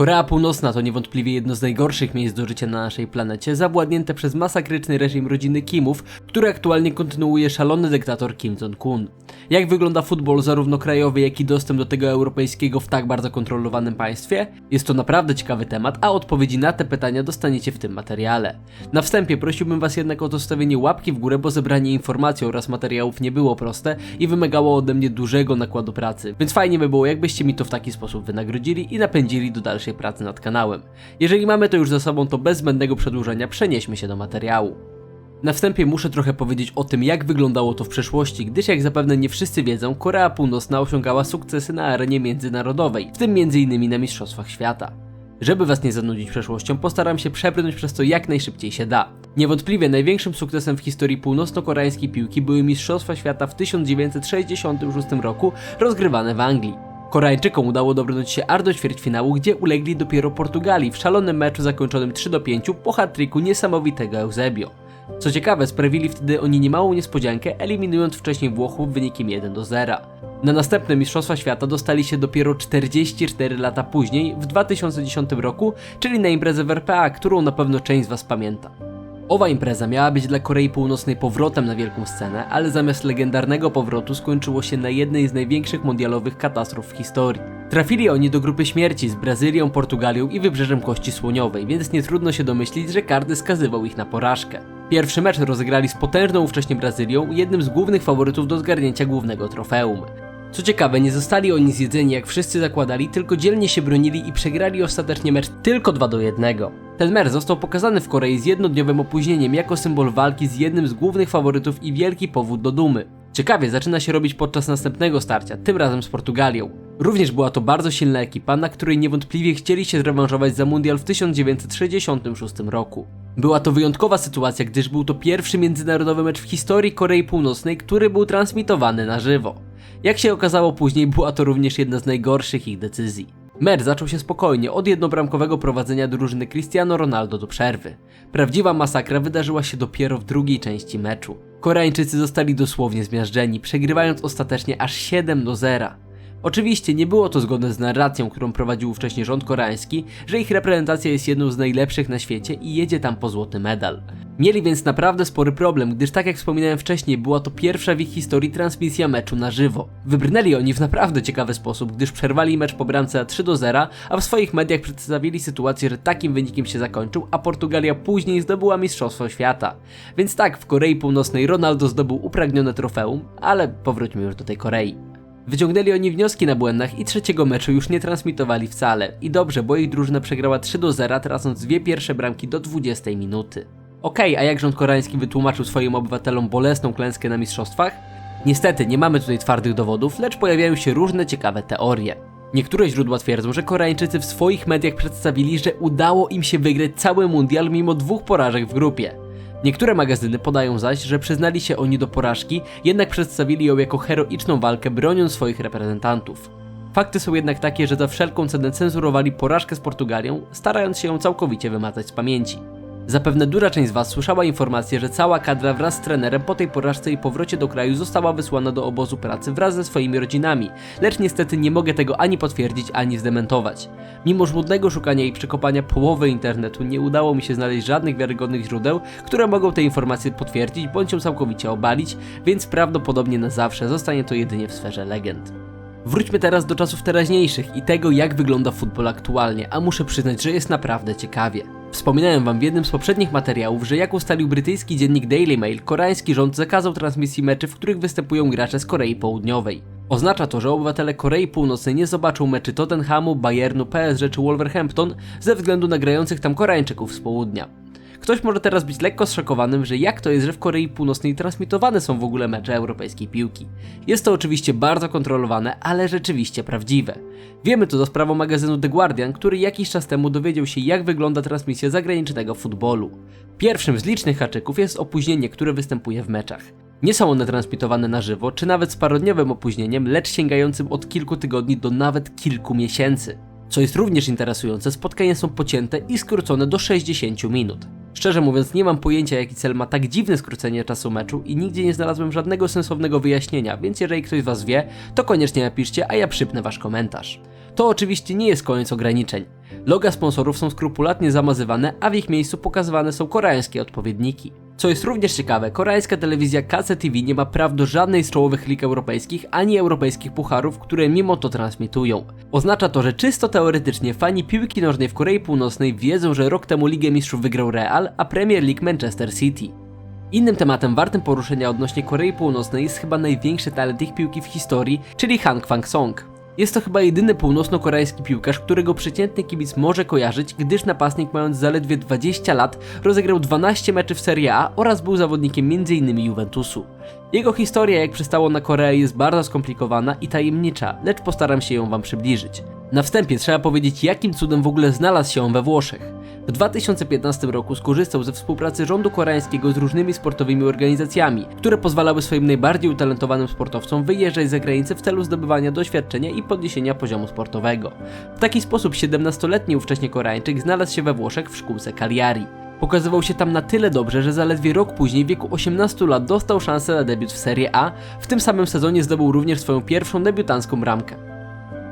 Korea Północna to niewątpliwie jedno z najgorszych miejsc do życia na naszej planecie, zawładnięte przez masakryczny reżim rodziny Kimów, który aktualnie kontynuuje szalony dyktator Kim Jong-un. Jak wygląda futbol zarówno krajowy, jak i dostęp do tego europejskiego w tak bardzo kontrolowanym państwie? Jest to naprawdę ciekawy temat, a odpowiedzi na te pytania dostaniecie w tym materiale. Na wstępie prosiłbym was jednak o zostawienie łapki w górę, bo zebranie informacji oraz materiałów nie było proste i wymagało ode mnie dużego nakładu pracy, więc fajnie by było jakbyście mi to w taki sposób wynagrodzili i napędzili do dalszej pracy nad kanałem. Jeżeli mamy to już za sobą, to bez zbędnego przedłużenia przenieśmy się do materiału. Na wstępie muszę trochę powiedzieć o tym, jak wyglądało to w przeszłości, gdyż jak zapewne nie wszyscy wiedzą, Korea Północna osiągała sukcesy na arenie międzynarodowej, w tym m.in. na Mistrzostwach Świata. Żeby was nie zanudzić przeszłością, postaram się przebrnąć przez to jak najszybciej się da. Niewątpliwie największym sukcesem w historii północno-koreańskiej piłki były Mistrzostwa Świata w 1966 roku, rozgrywane w Anglii. Koreańczykom udało dobrnąć się aż do ćwierćfinału, gdzie ulegli dopiero Portugalii w szalonym meczu zakończonym 3 do 5 po hat-tricku niesamowitego Eusebio. Co ciekawe, sprawili wtedy oni niemałą niespodziankę, eliminując wcześniej Włochów wynikiem 1 do 0. Na następne Mistrzostwa Świata dostali się dopiero 44 lata później, w 2010 roku, czyli na imprezę w RPA, którą na pewno część z Was pamięta. Owa impreza miała być dla Korei Północnej powrotem na wielką scenę, ale zamiast legendarnego powrotu skończyło się na jednej z największych mundialowych katastrof w historii. Trafili oni do grupy śmierci z Brazylią, Portugalią i Wybrzeżem Kości Słoniowej, więc nie trudno się domyślić, że każdy skazywał ich na porażkę. Pierwszy mecz rozegrali z potężną ówcześnie Brazylią, jednym z głównych faworytów do zgarnięcia głównego trofeum. Co ciekawe, nie zostali oni zjedzeni jak wszyscy zakładali, tylko dzielnie się bronili i przegrali ostatecznie mecz tylko 2 do 1. Ten mecz został pokazany w Korei z jednodniowym opóźnieniem jako symbol walki z jednym z głównych faworytów i wielki powód do dumy. Ciekawie zaczyna się robić podczas następnego starcia, tym razem z Portugalią. Również była to bardzo silna ekipa, na której niewątpliwie chcieli się zrewanżować za mundial w 1966 roku. Była to wyjątkowa sytuacja, gdyż był to pierwszy międzynarodowy mecz w historii Korei Północnej, który był transmitowany na żywo. Jak się okazało później, była to również jedna z najgorszych ich decyzji. Mecz zaczął się spokojnie, od jednobramkowego prowadzenia drużyny Cristiano Ronaldo do przerwy. Prawdziwa masakra wydarzyła się dopiero w drugiej części meczu. Koreańczycy zostali dosłownie zmiażdżeni, przegrywając ostatecznie aż 7 do 0. Oczywiście nie było to zgodne z narracją, którą prowadził wcześniej rząd koreański, że ich reprezentacja jest jedną z najlepszych na świecie i jedzie tam po złoty medal. Mieli więc naprawdę spory problem, gdyż tak jak wspominałem wcześniej, była to pierwsza w ich historii transmisja meczu na żywo. Wybrnęli oni w naprawdę ciekawy sposób, gdyż przerwali mecz po bramce 3 do 0, a w swoich mediach przedstawili sytuację, że takim wynikiem się zakończył, a Portugalia później zdobyła Mistrzostwo Świata. Więc tak, w Korei Północnej Ronaldo zdobył upragnione trofeum, ale powróćmy już do tej Korei. Wyciągnęli oni wnioski na błędach i trzeciego meczu już nie transmitowali wcale. I dobrze, bo ich drużyna przegrała 3 do 0, tracąc dwie pierwsze bramki do 20 minuty. Okej, okay, a jak rząd koreański wytłumaczył swoim obywatelom bolesną klęskę na mistrzostwach? Niestety, nie mamy tutaj twardych dowodów, lecz pojawiają się różne ciekawe teorie. Niektóre źródła twierdzą, że Koreańczycy w swoich mediach przedstawili, że udało im się wygrać cały mundial mimo dwóch porażek w grupie. Niektóre magazyny podają zaś, że przyznali się oni do porażki, jednak przedstawili ją jako heroiczną walkę broniąc swoich reprezentantów. Fakty są jednak takie, że za wszelką cenę cenzurowali porażkę z Portugalią, starając się ją całkowicie wymazać z pamięci. Zapewne duża część z Was słyszała informację, że cała kadra wraz z trenerem po tej porażce i powrocie do kraju została wysłana do obozu pracy wraz ze swoimi rodzinami, lecz niestety nie mogę tego ani potwierdzić, ani zdementować. Mimo żmudnego szukania i przekopania połowy internetu nie udało mi się znaleźć żadnych wiarygodnych źródeł, które mogą te informacje potwierdzić bądź ją całkowicie obalić, więc prawdopodobnie na zawsze zostanie to jedynie w sferze legend. Wróćmy teraz do czasów teraźniejszych i tego, jak wygląda futbol aktualnie, a muszę przyznać, że jest naprawdę ciekawie. Wspominałem wam w jednym z poprzednich materiałów, że jak ustalił brytyjski dziennik Daily Mail, koreański rząd zakazał transmisji meczy, w których występują gracze z Korei Południowej. Oznacza to, że obywatele Korei Północnej nie zobaczą meczy Tottenhamu, Bayernu, PSG czy Wolverhampton ze względu na grających tam Koreańczyków z południa. Ktoś może teraz być lekko zszokowanym, że jak to jest, że w Korei Północnej transmitowane są w ogóle mecze europejskiej piłki. Jest to oczywiście bardzo kontrolowane, ale rzeczywiście prawdziwe. Wiemy to za sprawą magazynu The Guardian, który jakiś czas temu dowiedział się jak wygląda transmisja zagranicznego futbolu. Pierwszym z licznych haczyków jest opóźnienie, które występuje w meczach. Nie są one transmitowane na żywo, czy nawet z parodniowym opóźnieniem, lecz sięgającym od kilku tygodni do nawet kilku miesięcy. Co jest również interesujące, spotkania są pocięte i skrócone do 60 minut. Szczerze mówiąc, nie mam pojęcia jaki cel ma tak dziwne skrócenie czasu meczu i nigdzie nie znalazłem żadnego sensownego wyjaśnienia, więc jeżeli ktoś z Was wie, to koniecznie napiszcie, a ja przypnę Wasz komentarz. To oczywiście nie jest koniec ograniczeń. Loga sponsorów są skrupulatnie zamazywane, a w ich miejscu pokazywane są koreańskie odpowiedniki. Co jest również ciekawe, koreańska telewizja KCTV nie ma praw do żadnej z czołowych lig europejskich ani europejskich pucharów, które mimo to transmitują. Oznacza to, że czysto teoretycznie fani piłki nożnej w Korei Północnej wiedzą, że rok temu Ligę Mistrzów wygrał Real, a Premier League Manchester City. Innym tematem wartym poruszenia odnośnie Korei Północnej jest chyba największy talent ich piłki w historii, czyli Han Kwang-song. Jest to chyba jedyny północno-koreański piłkarz, którego przeciętny kibic może kojarzyć, gdyż napastnik mając zaledwie 20 lat rozegrał 12 meczy w Serie A oraz był zawodnikiem m.in. Juventusu. Jego historia, jak przystało na Koreę, jest bardzo skomplikowana i tajemnicza, lecz postaram się ją wam przybliżyć. Na wstępie trzeba powiedzieć, jakim cudem w ogóle znalazł się on we Włoszech. W 2015 roku skorzystał ze współpracy rządu koreańskiego z różnymi sportowymi organizacjami, które pozwalały swoim najbardziej utalentowanym sportowcom wyjeżdżać za granicę w celu zdobywania doświadczenia i podniesienia poziomu sportowego. W taki sposób 17-letni ówcześnie Koreańczyk znalazł się we Włoszech w szkółce Cagliari. Pokazywał się tam na tyle dobrze, że zaledwie rok później w wieku 18 lat dostał szansę na debiut w Serie A, w tym samym sezonie zdobył również swoją pierwszą debiutancką bramkę.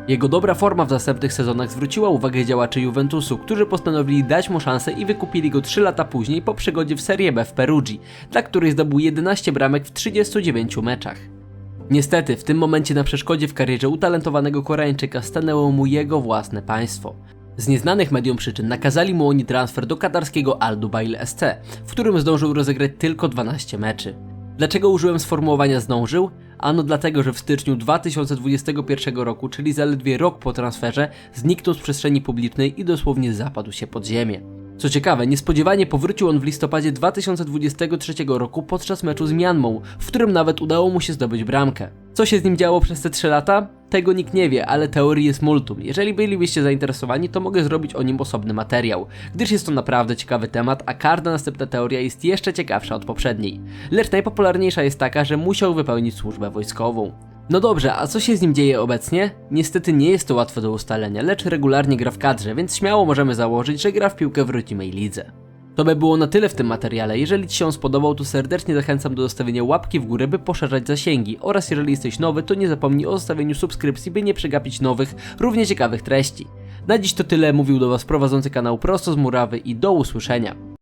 Jego dobra forma w następnych sezonach zwróciła uwagę działaczy Juventusu, którzy postanowili dać mu szansę i wykupili go 3 lata później po przygodzie w Serie B w Perugii, dla której zdobył 11 bramek w 39 meczach. Niestety, w tym momencie na przeszkodzie w karierze utalentowanego Koreańczyka stanęło mu jego własne państwo. Z nieznanych mediom przyczyn nakazali mu oni transfer do katarskiego Al Dubail SC, w którym zdążył rozegrać tylko 12 meczy. Dlaczego użyłem sformułowania zdążył? Ano dlatego, że w styczniu 2021 roku, czyli zaledwie rok po transferze, zniknął z przestrzeni publicznej i dosłownie zapadł się pod ziemię. Co ciekawe, niespodziewanie powrócił on w listopadzie 2023 roku podczas meczu z Mianmą, w którym nawet udało mu się zdobyć bramkę. Co się z nim działo przez te 3 lata? Tego nikt nie wie, ale teorii jest multum. Jeżeli bylibyście zainteresowani, to mogę zrobić o nim osobny materiał, gdyż jest to naprawdę ciekawy temat, a każda następna teoria jest jeszcze ciekawsza od poprzedniej. Lecz najpopularniejsza jest taka, że musiał wypełnić służbę wojskową. No dobrze, a co się z nim dzieje obecnie? Niestety nie jest to łatwe do ustalenia, lecz regularnie gra w kadrze, więc śmiało możemy założyć, że gra w piłkę w rodzimej lidze. To by było na tyle w tym materiale. Jeżeli Ci się on spodobał, to serdecznie zachęcam do zostawienia łapki w górę, by poszerzać zasięgi. Oraz jeżeli jesteś nowy, to nie zapomnij o zostawieniu subskrypcji, by nie przegapić nowych, równie ciekawych treści. Na dziś to tyle, mówił do Was prowadzący kanał prosto z murawy i do usłyszenia.